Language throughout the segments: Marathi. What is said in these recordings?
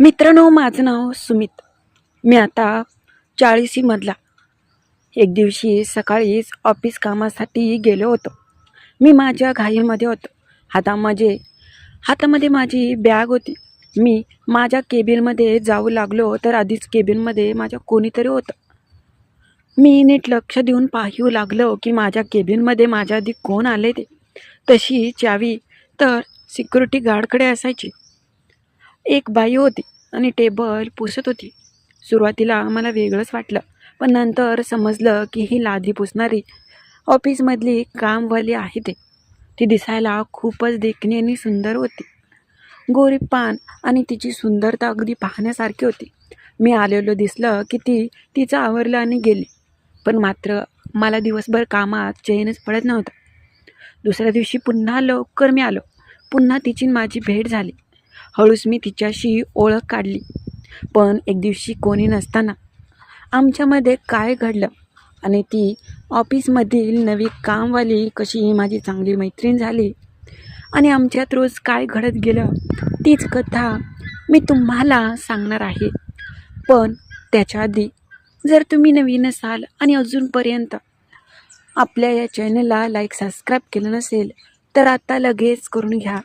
मित्रांनो माझं नाव सुमित. मी आता चाळीसीमधला एक दिवशी सकाळीच ऑफिस कामासाठी गेलो होतो. मी माझ्या घाईमध्ये होतो. हातामध्ये हातामध्ये माझी बॅग होती. मी माझ्या केबिनमध्ये जाऊ लागलो तर आधीच केबिनमध्ये माझ्या कोणीतरी होतं. मी नीट लक्ष देऊन पाहू लागलो की माझ्या केबिनमध्ये माझ्या आधी कोण आले ते. तशी चावी तर सिक्युरिटी गार्डकडे असायची. एक बाई होती आणि टेबल पुसत होती. सुरुवातीला मला वेगळंच वाटलं पण नंतर समजलं की ही लादी पुसणारी ऑफिसमधली कामवाली आहे ते. ती दिसायला खूपच देखणी आणि सुंदर होती. गोरी पान आणि तिची सुंदरता अगदी पाहण्यासारखी होती. मी आलेलो दिसलं की ती तिचं आवरलं आणि गेली पण मात्र मला दिवसभर कामात चैनच पडत नव्हतं. दुसऱ्या दिवशी पुन्हा लवकर मी आलो. पुन्हा तिची माझी भेट झाली. हळूच मी तिच्याशी ओळख काढली. पण एक दिवशी कोणी नसताना आमच्यामध्ये काय घडलं? आणि ती ऑफिसमधील नवी कामवाली कशी माझी चांगली मैत्रीण झाली? आणि आमच्यात रोज काय घडत गेलं? तीच कथा मी तुम्हाला सांगणार आहे. पण त्याच्या आधी जर तुम्ही नवीन असाल आणि अजूनपर्यंत आपल्या या चॅनलला लाईक सबस्क्राईब केलं नसेल तर आता लगेच करून घ्या.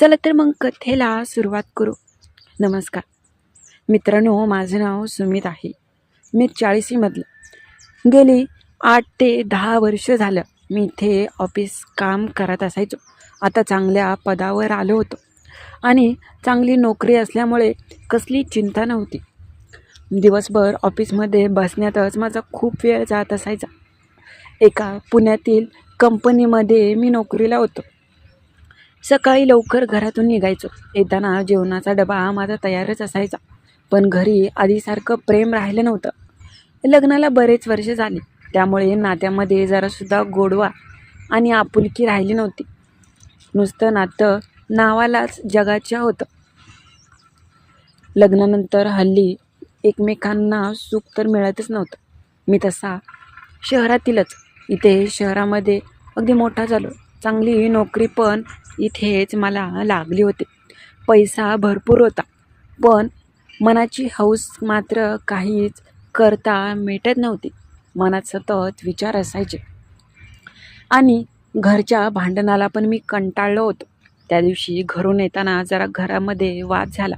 चला तर मग कथेला सुरुवात करू. नमस्कार. मित्रांनो माझं नाव सुमित आहे. मी चाळीसीमधलं. गेली आठ ते दहा वर्ष झालं मी इथे ऑफिस काम करत असायचो. आता चांगल्या पदावर आलो होतो. आणि चांगली नोकरी असल्यामुळे कसली चिंता नव्हती. दिवसभर ऑफिसमध्ये बसण्यातच माझा खूप वेळ जात असायचा. एका पुण्यातील कंपनीमध्ये मी नोकरीला होतो. सकाळी लवकर घरातून निघायचो. येताना जेवणाचा डबा माझा तयारच असायचा. पण घरी आधीसारखं प्रेम राहिलं नव्हतं. लग्नाला बरेच वर्ष झाली. त्यामुळे नात्यामध्ये जरासुद्धा गोडवा आणि आपुलकी राहिली नव्हती. नुसतं नातं नावालाच जगाच्या होतं. लग्नानंतर हल्ली एकमेकांना सुख तर मिळतच नव्हतं. मी तसा शहरातीलच. इथे शहरामध्ये अगदी मोठा झालो. चांगली नोकरी पण इथेच मला लागली होती. पैसा भरपूर होता. पण मनाची हौस मात्र काहीच करता मिटत नव्हती. मनात सतत विचार असायचे. आणि घरच्या भांडणाला पण मी कंटाळलो होतो. त्या दिवशी घरून येताना जरा घरामध्ये वाद झाला.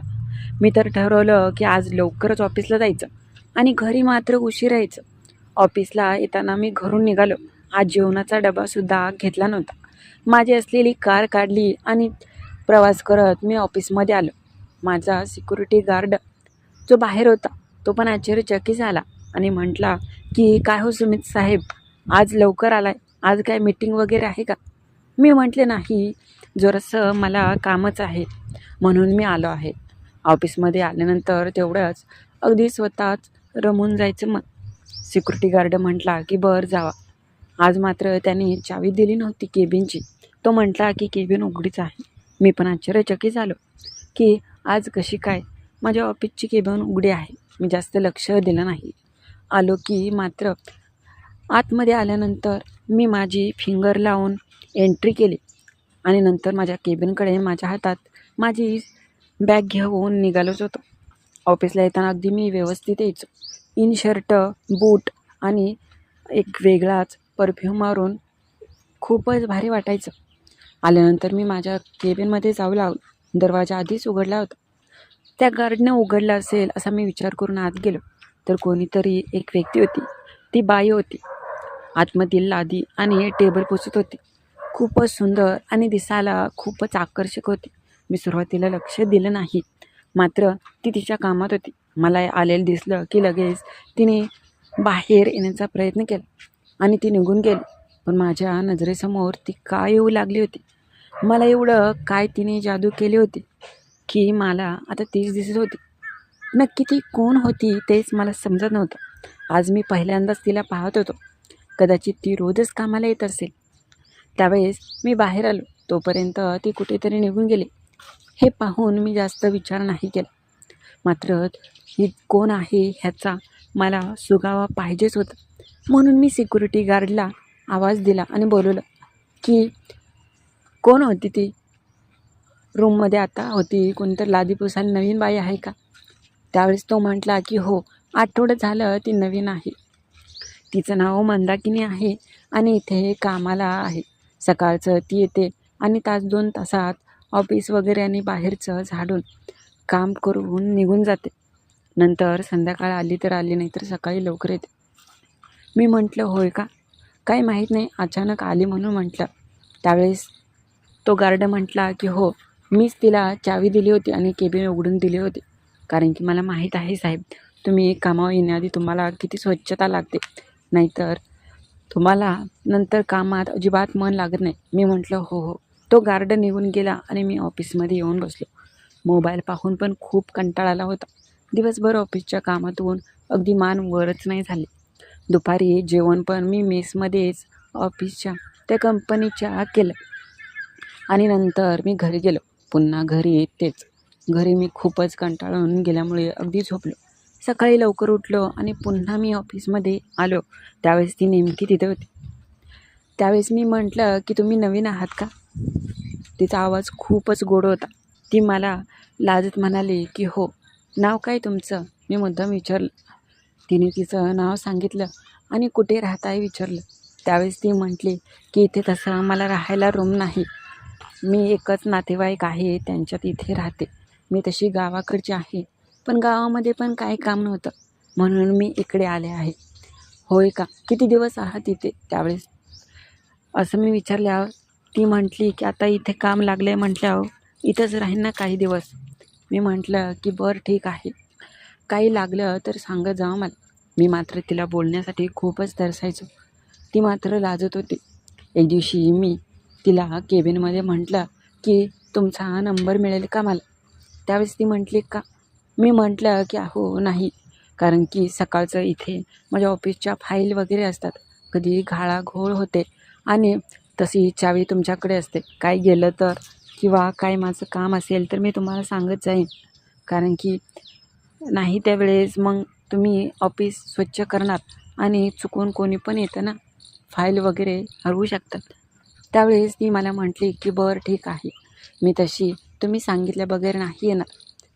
मी तर ठरवलं की आज लवकरच ऑफिसला जायचं आणि घरी मात्र उशीर यायचं. ऑफिसला येताना मी घरून निघालो. आज जेवणाचा डबासुद्धा घेतला नव्हता. माझी असलेली कार काढली आणि प्रवास करत मी ऑफिसमध्ये आलो. माझा सिक्युरिटी गार्ड जो बाहेर होता तो पण आश्चर्यचकित झाला आणि म्हटला की काय हो सुमित साहेब आज लवकर आलाय? आज काय मीटिंग वगैरे आहे का? मी म्हटले नाही जरासं मला कामच आहे. म्हणून मी आलो आहे. ऑफिसमध्ये आल्यानंतर तेवढंच अगदी स्वतःच रमून जायचं मग सिक्युरिटी गार्ड म्हटला की बरं जावा. आज मात्र त्याने चावी दिली नव्हती केबिनची. तो म्हटला की केबिन उघडीच आहे. मी पण आश्चर्यचकित झालो. की आज कशी काय? माझ्या ऑफिसची केबिन उघडी आहे. मी जास्त लक्ष दिलं नाही. आलो की मात्र आतमध्ये आल्यानंतर मी माझी फिंगर लावून एंट्री केली आणि नंतर माझ्या केबिनकडे माझ्या हातात माझी बॅग घेऊन निघालोच होतो. ऑफिसला येताना अगदी मी व्यवस्थित यायचो. इन शर्ट बूट आणि एक वेगळाच परफ्यूम मारून खूपच भारी वाटायचं. आल्यानंतर मी माझ्या केबिनमध्ये जाऊ लागलो दरवाजा आधीच उघडला होता. त्या गार्डनं उघडला असेल असा मी विचार करून आत गेलो. तर कोणीतरी एक व्यक्ती होती. ती बाई होती. आतमधील लादी आणि टेबल पुसत होती. खूपच सुंदर आणि दिसायला खूपच आकर्षक होती. मी सुरुवातीला लक्ष दिलं नाही. मात्र ती तिच्या कामात होती. मला आलेलं दिसलं की लगेच तिने बाहेर येण्याचा प्रयत्न केला. आणि ती निघून गेली. पण माझ्या नजरेसमोर ती काय येऊ लागली होती? मला एवढं काय तिने जादू केली होती की मला आता तीच दिसत होती? नक्की ती कोण होती तेच मला समजत नव्हतं. आज मी पहिल्यांदाच तिला पाहत होतो. कदाचित ती रोजच कामाला येत असेल. त्यावेळेस मी बाहेर आलो. तोपर्यंत ती कुठेतरी निघून गेली. हे पाहून मी जास्त विचार नाही केला. मात्र ही कोण आहे ह्याचा मला सुगावा पाहिजेच होता. म्हणून मी सिक्युरिटी गार्डला आवाज दिला आणि बोलवलं की कोण होती ती? रूममध्ये आता होती? कोणतर लादी पुसायला नवीन बाई आहे का? त्यावेळेस तो म्हटला की हो आठवडं झालं ती नवीन आहे. तिचं नाव मंदाकिनी आहे आणि इथे कामाला आहे. सकाळचं ती येते आणि तास दोन तासात ऑफिस वगैरे आणि बाहेरचं झाडून काम करून निघून जाते. नंतर संध्याकाळ आली तर आली नाही तर सकाळी लवकर येते. मी म्हटलं होय का? काही माहीत नाही. अचानक आली म्हणून म्हटलं. त्यावेळेस तो गार्ड म्हटला की हो मीच तिला चावी दिली होती आणि केबिन उघडून दिली होती. कारण की मला माहीत आहे साहेब तुम्ही कामावर येण्याआधी तुम्हाला किती स्वच्छता लागते. नाहीतर तुम्हाला नंतर कामात अजिबात मन लागत नाही. मी म्हटलं हो हो. तो गार्ड निघून गेला आणि मी ऑफिसमध्ये येऊन बसलो. मोबाईल पाहून पण खूप कंटाळा आला होता. दिवसभर ऑफिसच्या कामातून अगदी मान वरच नाही झाले. दुपारी जेवण पण मी मेसमध्येच ऑफिसच्या त्या कंपनीच्या केलं. आणि नंतर मी घरी गेलो. पुन्हा घरी तेच घरी मी खूपच कंटाळून गेल्यामुळे अगदी झोपलो. सकाळी लवकर उठलो आणि पुन्हा मी ऑफिसमध्ये आलो. त्यावेळेस ती नेमकी तिथे होती. त्यावेळेस मी म्हटलं की तुम्ही नवीन आहात का? तिचा आवाज खूपच गोड होता. ती मला लाजत म्हणाली की हो. नाव काय तुमचं? मी मुद्दाम विचारलं. तिने तिचं नाव सांगितलं आणि कुठे राहताय विचारलं. त्यावेळेस ती म्हटली की इथे तसं मला राहायला रूम नाही. मी एकच नातेवाईक आहे त्यांच्यात इथे राहते. मी तशी गावाकडची आहे. पण गावामध्ये पण काही काम नव्हतं. म्हणून मी इकडे आले आहे. होय का? किती दिवस आहात इथे? त्यावेळेस. असं मी विचारल्यावर ती म्हटली की आता इथे काम लागलं आहे म्हटल्यावर इथंच राहीन ना काही दिवस. मी म्हटलं की बरं ठीक आहे. काही लागलं तर सांगत जा मला. मी मात्र तिला बोलण्यासाठी खूपच तरसायचो. ती मात्र लाजत होती. एक दिवशी मी तिला केबिनमध्ये म्हटलं की तुमचा नंबर मिळेल का मला? त्यावेळेस ती म्हटली का? मी म्हटलं की अहो नाही. कारण की सकाळचं इथे माझ्या ऑफिसच्या फाईल वगैरे असतात. कधी घाळाघोळ होते आणि तशी चावी तुमच्याकडे असते. काय गेलं तर किंवा काय माझं काम असेल तर मी तुम्हाला सांगत जाईन. कारण की नाही त्यावेळेस मग तुम्ही ऑफिस स्वच्छ करणार आणि चुकून कोणी पण येतं ना फाईल वगैरे हरवू शकतात. त्यावेळेस ती मला म्हटली की बरं ठीक आहे. मी तशी तुम्ही सांगितल्या बगैर नाही येणार.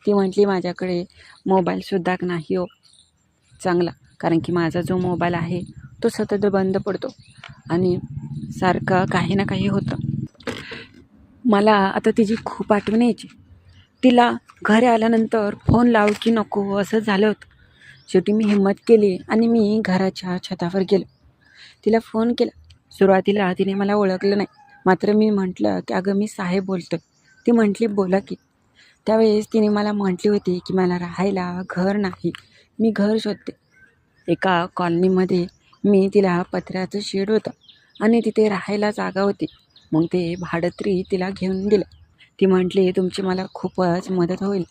ती म्हटली माझ्याकडे मोबाईलसुद्धा नाही हो. चांगला कारण की माझा जो मोबाईल आहे तो सतत बंद पडतो आणि सारखं काही ना काही होतं. मला आता तिची खूप आठवण यायची. तिला घरी आल्यानंतर फोन लाव की नको हो, असं झालं होतं. शेवटी मी हिंमत केली आणि मी घराच्या छतावर गेलो. तिला फोन केला. सुरुवातीला तिने मला ओळखलं नाही. मात्र मी म्हटलं की अगं मी साहेब बोलतो ती म्हटली बोला की. त्यावेळेस तिने मला म्हटली होती की मला राहायला घर नाही. मी घर शोधते. एका कॉलनीमध्ये मी तिला पत्र्याचं शेड होतं आणि तिथे राहायला जागा होती. मग ते भाडत्री तिला घेऊन दिलं ती म्हटली तुमची मला खूपच मदत होईल.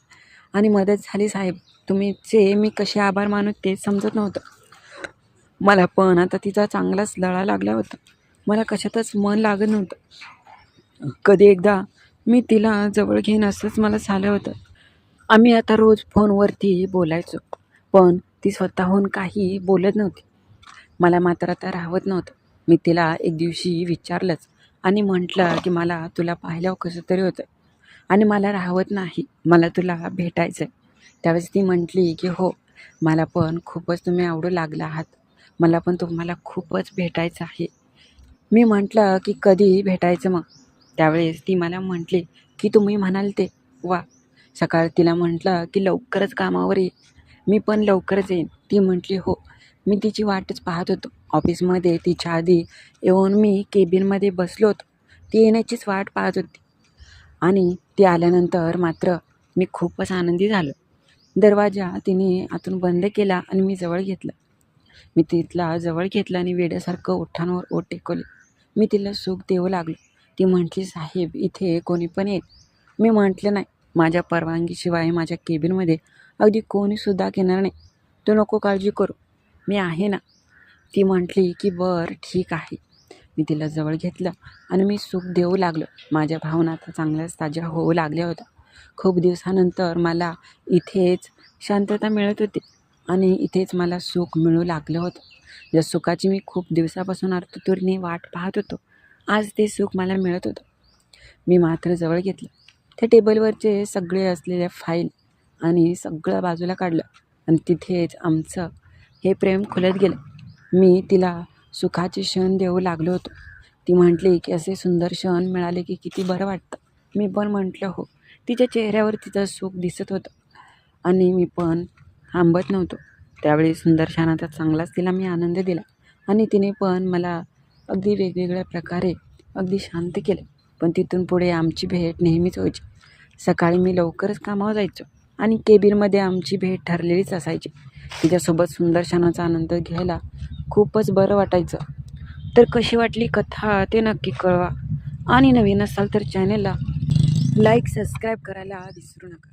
आणि मदत झाली साहेब. तुम्हीचे मी कसे आभार मानू ते समजत नव्हतं. मला पण आता तिचा चांगलाच लळा लागला होता. मला कशातच मन लागत नव्हतं. कधी एकदा मी तिला जवळ घेईन असंच मला झालं होतं. आम्ही आता रोज फोनवरती बोलायचो पण ती स्वतःहून काही बोलत नव्हती. मला मात्र आता राहत नव्हतं. मी तिला एक दिवशी विचारलंच आणि म्हटलं की मला तुला पाहिल्यावर कसं तरी होतं. आणि मला राहवत नाही. मला तुला भेटायचं आहे त्यावेळेस ती म्हटली की हो मला पण खूपच तुम्ही आवडू लागला आहात. मला पण तुम्हाला खूपच भेटायचं आहे. मी म्हटलं की कधी भेटायचं मग? त्यावेळेस ती मला म्हटली की तुम्ही म्हणाल ते. वा. सकाळ तिला म्हटलं की लवकरच कामावर ये. मी पण लवकरच येईन. ती म्हटली हो. मी तिची वाटच पाहत होतो. ऑफिसमध्ये तिच्या आधी येऊन मी केबिनमध्ये बसलो होतो. ती येण्याचीच वाट पाहत होती. आणि ती आल्यानंतर मात्र मी खूपच आनंदी झालो. दरवाजा तिने आतून बंद केला आणि मी जवळ घेतलं. मी तिथला जवळ घेतलं आणि वेड्यासारखं ओठांवर ओठ टेकवले. मी तिला सुख देऊ लागलो. ती म्हटली साहेब इथे कोणी पण येत. मी म्हटलं नाही माझ्या परवानगीशिवाय माझ्या केबिनमध्ये अगदी कोणीसुद्धा येणार नाही. तू नको काळजी करू. मी आहे ना. ती म्हटली की बरं ठीक आहे. मी तिला जवळ घेतलं आणि मी सुख देऊ लागलो. माझ्या भावना आता चांगल्याच ताज्या होऊ लागल्या होत्या. खूप दिवसानंतर मला इथेच शांतता मिळत होती आणि इथेच मला सुख मिळू लागलं होतं. ज्या सुखाची मी खूप दिवसापासून अर्थतुरीने वाट पाहत होतो. आज ते सुख मला मिळत होतं. मी मात्र जवळ घेतलं. त्या टेबलवरचे सगळे असलेल्या फाईल आणि सगळं बाजूला काढलं आणि तिथेच आमचं हे प्रेम खुलत गेलं. मी तिला सुखाचे क्षण देऊ लागलो होतो. ती म्हटली की असे सुंदर क्षण मिळाले की किती बरं वाटतं. मी पण म्हटलं हो. तिच्या चेहऱ्यावर तिचं सुख दिसत होतं. आणि मी पण थांबत नव्हतो. त्यावेळी सुंदर क्षणाचा चांगलाच तिला मी आनंद दिला. आणि तिने पण मला अगदी वेगवेगळ्या प्रकारे अगदी शांत केलं. पण तिथून पुढे आमची भेट नेहमीच व्हायची. सकाळी मी लवकरच कामावर जायचो. आणि केबिनमध्ये आमची भेट ठरलेलीच असायची. तिच्यासोबत सुंदर क्षणाचा आनंद घ्यायला खूपच बरं वाटायचं. तर कशी वाटली कथा ते नक्की कळवा. आणि नवीन असाल तर चॅनेलला लाईक सबस्क्राईब करायला विसरू नका.